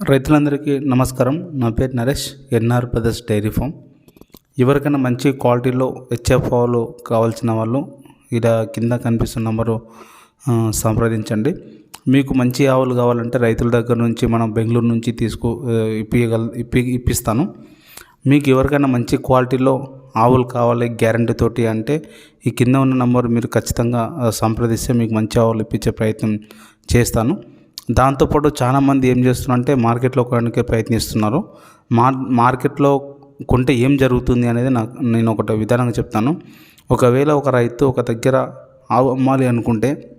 రైతులందరికీ నమస్కారం. నా పేరు Naresh NR brothers dairy farm. ఎవరికైనా మంచి క్వాలిటీలో హెచ్ఎఫ్ ఆవులు కావాల్సిన వాళ్ళు ఇలా కింద కనిపిస్తున్న నెంబరు సంప్రదించండి. మీకు మంచి ఆవులు కావాలంటే రైతుల దగ్గర నుంచి మనం బెంగళూరు నుంచి తీసుకు ఆ, ఇప్పియగల ఇప్పి ఇప్పిస్తాను. మీకు ఎవరికైనా మంచి క్వాలిటీలో ఆవులు కావాలి గ్యారంటీ తోటి అంటే ఈ కింద ఉన్న నంబర్ మీరు ఖచ్చితంగా సంప్రదిస్తే మీకు మంచి ఆవులు ఇప్పించే ప్రయత్నం చేస్తాను. దాంతోపాటు చాలామంది ఏం చేస్తున్నారంటే మార్కెట్లో కొనడానికి ప్రయత్నిస్తున్నారు. మార్ మార్కెట్లో కొంటే ఏం జరుగుతుంది అనేది నాకు నేను ఒకటి విధానంగా చెప్తాను. ఒకవేళ ఒక రైతు ఒక దగ్గర ఆవు అమ్మాలి అనుకుంటే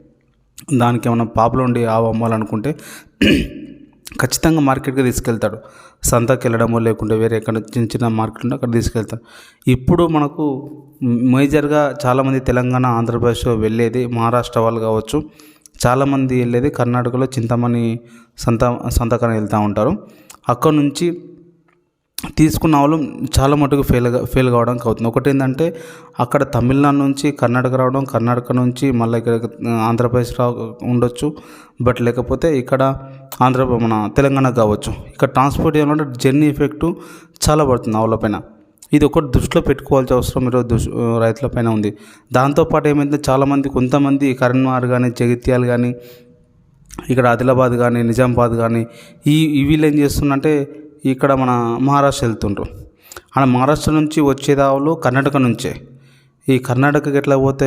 దానికి ఏమైనా పాపలు ఉండి ఆవు అమ్మాలనుకుంటే ఖచ్చితంగా మార్కెట్కి తీసుకెళ్తాడు. సంతకి వెళ్ళడమో లేకుంటే వేరే ఎక్కడ చిన్న చిన్న మార్కెట్ ఉంటే అక్కడ తీసుకెళ్తాడు. ఇప్పుడు మనకు మేజర్గా చాలామంది తెలంగాణ ఆంధ్రప్రదేశ్ వెళ్ళేది మహారాష్ట్ర వాళ్ళు కావచ్చు. చాలామంది వెళ్ళేది కర్ణాటకలో చింతమణి సంత సంతకాన్ని వెళ్తూ ఉంటారు. అక్కడ నుంచి తీసుకున్న వాళ్ళు చాలా మటుకు ఫెయిల్ ఫెయిల్ కావడానికి అవుతుంది ఒకటి ఏంటంటే అక్కడ తమిళనాడు నుంచి కర్ణాటక రావడం కర్ణాటక నుంచి మళ్ళీ ఇక్కడ ఆంధ్రప్రదేశ్ రా ఉండొచ్చు. బట్ లేకపోతే ఇక్కడ ఆంధ్ర మన తెలంగాణ కావచ్చు. ఇక్కడ ట్రాన్స్పోర్ట్ చేయాలంటే జర్నీ ఎఫెక్ట్ చాలా పడుతుంది వాళ్ళ పైన. ఇది ఒకటి దృష్టిలో పెట్టుకోవాల్సిన అవసరం ఈరోజు దుష్ రైతుల పైన ఉంది. దాంతోపాటు ఏమైందంటే చాలామంది కొంతమంది కరీంనగర్ కానీ జగిత్యాలు కానీ ఇక్కడ ఆదిలాబాద్ కానీ నిజామాబాద్ కానీ ఈ వీళ్ళు ఏం చేస్తున్నారంటే ఇక్కడ మన మహారాష్ట్ర వెళ్తుండ్రు. అలా మహారాష్ట్ర నుంచి వచ్చే దావులు కర్ణాటక నుంచే. ఈ కర్ణాటకకి ఎట్లా పోతే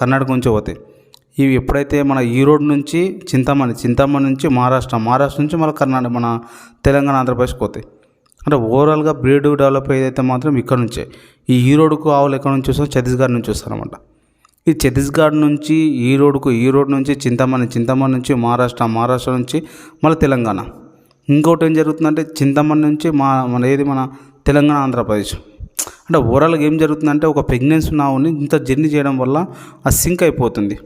కర్ణాటక నుంచే పోతాయి. ఇవి ఎప్పుడైతే మన ఈరోడ్ నుంచి చింతామణి చింతామణి నుంచి మహారాష్ట్ర మహారాష్ట్ర నుంచి మళ్ళీ కర్ణాటక మన తెలంగాణ ఆంధ్రప్రదేశ్కి పోతాయి. అంటే ఓవరాల్గా బ్రీడ్ డెవలప్ ఏదైతే మాత్రం ఇక్కడ నుంచే. ఈ ఈరోడ్కు ఆవులు ఎక్కడ నుంచి వస్తారో ఛత్తీస్గఢ్ నుంచి వస్తారన్నమాట. ఈ ఛత్తీస్గఢ్ నుంచి ఈరోడ్కు ఈరోడ్ నుంచి చింతమణి చింతమణి నుంచి మహారాష్ట్ర మహారాష్ట్ర నుంచి మళ్ళీ తెలంగాణ. ఇంకోటి ఏం జరుగుతుందంటే చింతమణి నుంచి మా మన ఏది మన తెలంగాణ ఆంధ్రప్రదేశ్. అంటే ఓవరాల్గా ఏం జరుగుతుందంటే ఒక ప్రెగ్నెన్సీ ఉన్న ఆవుని ఇంత జర్నీ చేయడం వల్ల ఆ సింక్ అయిపోతుంది.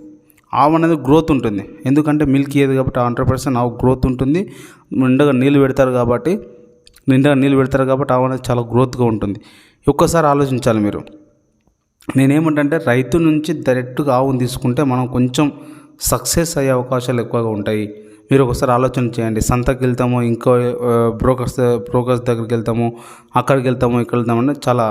ఆవు అనేది గ్రోత్ ఉంటుంది. ఎందుకంటే మిల్క్ ఇయ్యదు కాబట్టి హండ్రెడ్ పర్సెంట్ ఆవు గ్రోత్ ఉంటుంది. ఉండగా నీళ్ళు పెడతారు కాబట్టి నిండా నీళ్ళు పెడతారు కాబట్టి ఆవు అనేది చాలా గ్రోత్గా ఉంటుంది. ఒక్కసారి ఆలోచించాలి మీరు. నేనేమంటే రైతు నుంచి డైరెక్ట్గా ఆవును తీసుకుంటే మనం కొంచెం సక్సెస్ అయ్యే అవకాశాలు ఎక్కువగా ఉంటాయి. మీరు ఒకసారి ఆలోచన చేయండి. సంతకి వెళ్తాము ఇంకో బ్రోకర్స్ బ్రోకర్స్ దగ్గరికి వెళ్తాము అక్కడికి వెళ్తాము ఇక్కడ వెళ్తాము అంటే చాలా